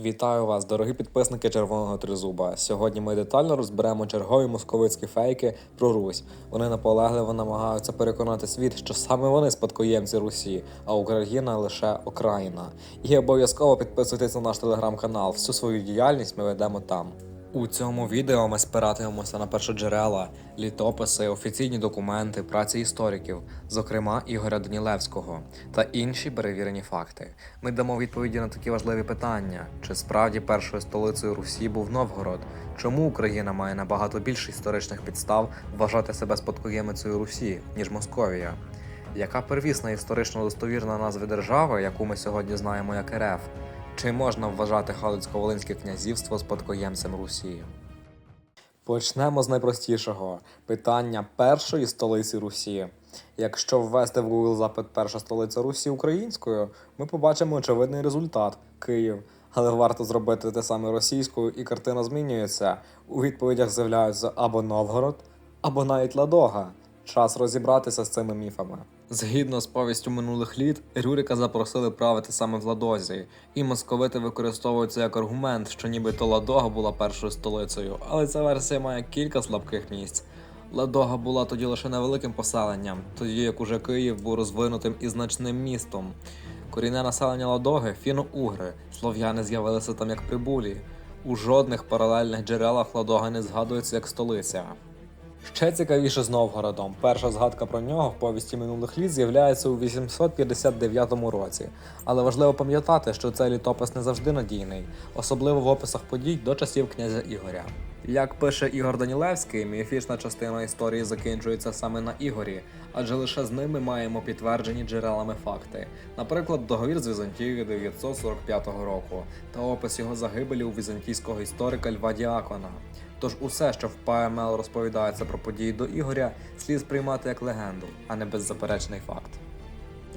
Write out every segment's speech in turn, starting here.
Вітаю вас, дорогі підписники Червоного Тризуба. Сьогодні ми детально розберемо чергові московицькі фейки про Русь. Вони наполегливо намагаються переконати світ, що саме вони спадкоємці Русі, а Україна лише окраїна. І обов'язково підписуйтесь на наш телеграм-канал. Всю свою діяльність ми ведемо там. У цьому відео ми спиратимемося на першоджерела, літописи, офіційні документи, праці істориків, зокрема Ігоря Данілевського, та інші перевірені факти. Ми дамо відповіді на такі важливі питання: чи справді першою столицею Русі був Новгород? Чому Україна має набагато більше історичних підстав вважати себе спадкоємицею Русі, ніж Московія? Яка первісна історично достовірна назва держави, яку ми сьогодні знаємо як РФ? Чи можна вважати Галицько-Волинське князівство спадкоємцем Русі? Почнемо з найпростішого питання першої столиці Русі. Якщо ввести в Google запит перша столиця Русі українською, ми побачимо очевидний результат Київ. Але варто зробити те саме російською, і картина змінюється. У відповідях з'являються або Новгород, або навіть Ладога. Час розібратися з цими міфами. Згідно з повістю минулих літ, Рюрика запросили правити саме в Ладозі, і московити використовують це як аргумент, що нібито Ладога була першою столицею, але ця версія має кілька слабких місць. Ладога була тоді лише невеликим поселенням, тоді як уже Київ був розвинутим і значним містом. Корінне населення Ладоги фіно-угри, слов'яни з'явилися там як прибулі. У жодних паралельних джерелах Ладога не згадується як столиця. Ще цікавіше з Новгородом. Перша згадка про нього в повісті минулих літ з'являється у 859 році. Але важливо пам'ятати, що цей літопис не завжди надійний, особливо в описах подій до часів князя Ігоря. Як пише Ігор Данілевський, міфічна частина історії закінчується саме на Ігорі, адже лише з ними маємо підтверджені джерелами факти. Наприклад, договір з Візантією 945 року та опис його загибелі у візантійського історика Льва Діакона. Тож усе, що в ПМЛ розповідається про події до Ігоря, слід сприймати як легенду, а не беззаперечний факт.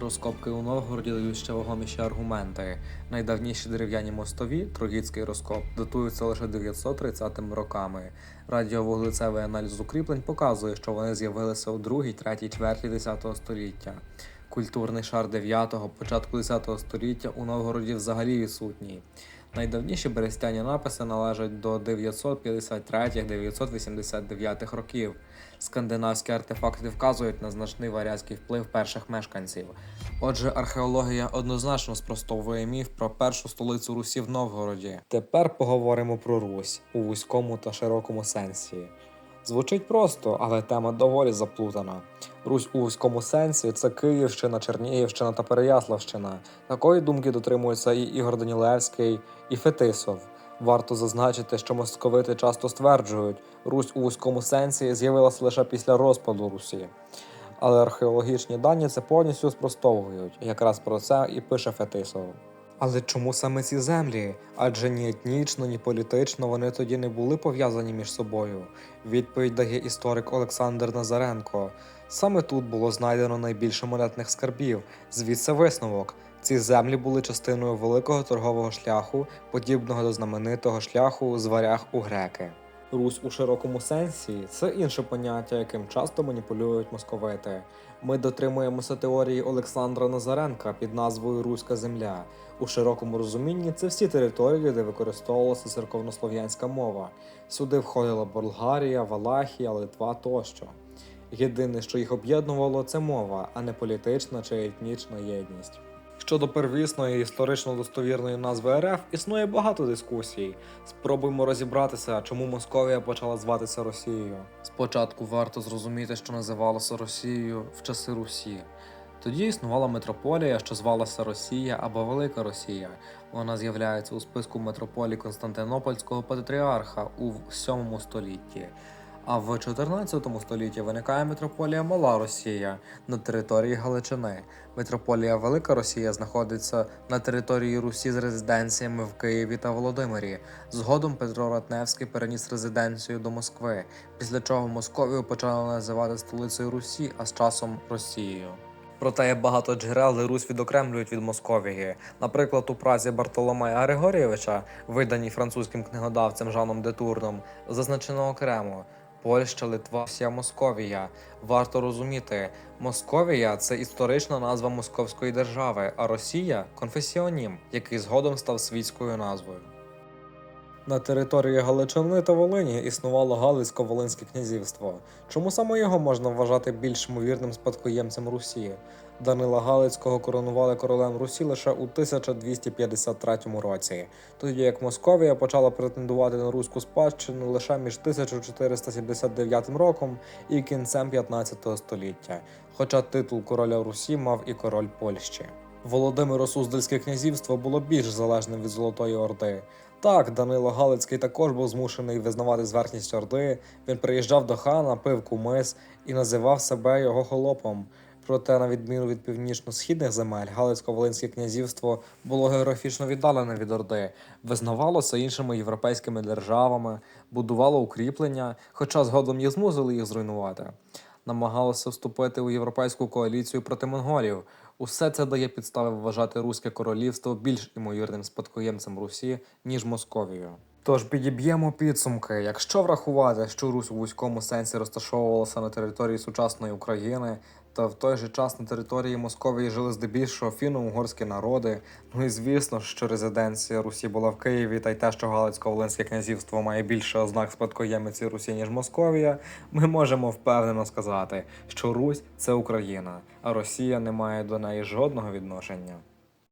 Розкопки у Новгороді дають ще вагоміші аргументи. Найдавніші дерев'яні мостові, Трогіцький розкоп, датуються лише 930 роками. Радіовуглецевий аналіз укріплень показує, що вони з'явилися у другій, третій чверті 10 століття. Культурний шар 9-го, початку 10 століття у Новгороді взагалі відсутній. Найдавніші берестяні написи належать до 953-989 років. Скандинавські артефакти вказують на значний варязький вплив перших мешканців. Отже, археологія однозначно спростовує міф про першу столицю Русі в Новгороді. Тепер поговоримо про Русь у вузькому та широкому сенсі. Звучить просто, але тема доволі заплутана. Русь у вузькому сенсі це Київщина, Чернігівщина та Переяславщина. Такої думки дотримуються і Ігор Данілевський, і Фетисов. Варто зазначити, що московити часто стверджують, Русь у вузькому сенсі з'явилася лише після розпаду Русі. Але археологічні дані це повністю спростовують. Якраз про це і пише Фетисов. Але чому саме ці землі? Адже ні етнічно, ні політично вони тоді не були пов'язані між собою. Відповідь дає історик Олександр Назаренко. Саме тут було знайдено найбільше монетних скарбів. Звідси висновок. Ці землі були частиною великого торгового шляху, подібного до знаменитого шляху з варяг у греки. Русь у широкому сенсі це інше поняття, яким часто маніпулюють московити. Ми дотримуємося теорії Олександра Назаренка під назвою Руська земля. У широкому розумінні це всі території, де використовувалася церковнослов'янська мова. Сюди входила Болгарія, Валахія, Литва тощо. Єдине, що їх об'єднувало, це мова, а не політична чи етнічна єдність. Щодо первісної історично достовірної назви РФ існує багато дискусій. Спробуємо розібратися, чому Московія почала зватися Росією. Спочатку варто зрозуміти, що називалося Росією в часи Русі. Тоді існувала митрополія, що звалася Росія або Велика Росія. Вона з'являється у списку митрополій Константинопольського патріарха у 7 столітті. А в 14 столітті виникає митрополія Мала Росія на території Галичини. Митрополія Велика Росія знаходиться на території Русі з резиденціями в Києві та Володимирі. Згодом Петро Ратневський переніс резиденцію до Москви, після чого Московію почали називати столицею Русі, а з часом Росією. Проте багато джерел, Русь відокремлюють від Московії. Наприклад, у празі Бартоломея Григорійовича, виданій французьким книгодавцем Жаном де Турном, зазначено окремо. Польща, Литва, вся Московія. Варто розуміти, Московія це історична назва Московської держави, а Росія конфесіонім, який згодом став світською назвою. На території Галичини та Волині існувало Галицько-Волинське князівство. Чому саме його можна вважати більш ймовірним спадкоємцем Русі? Данила Галицького коронували королем Русі лише у 1253 році, тоді як Московія почала претендувати на руську спадщину лише між 1479 роком і кінцем 15 століття, хоча титул короля Русі мав і король Польщі. Володимиро Суздальське князівство було більш залежним від Золотої Орди. Так, Данило Галицький також був змушений визнавати зверхність Орди. Він приїжджав до хана, пив кумис і називав себе його холопом. Проте, на відміну від північно-східних земель, Галицько-Волинське князівство було географічно віддалене від Орди, визнавалося іншими європейськими державами, будувало укріплення, хоча згодом їх змусили їх зруйнувати. Намагалося вступити у європейську коаліцію проти монголів. Усе це дає підстави вважати Руське королівство більш імовірним спадкоємцем Русі, ніж Московію. Тож підіб'ємо підсумки. Якщо врахувати, що Русь у вузькому сенсі розташовувалася на території сучасної України, та в той же час на території Московії жили здебільшого фіно-угорські народи. Ну і звісно, що резиденція Русі була в Києві, та й те, що Галицько-Волинське князівство має більше ознак спадкоємиці Русі, ніж Московія, ми можемо впевнено сказати, що Русь це Україна, а Росія не має до неї жодного відношення.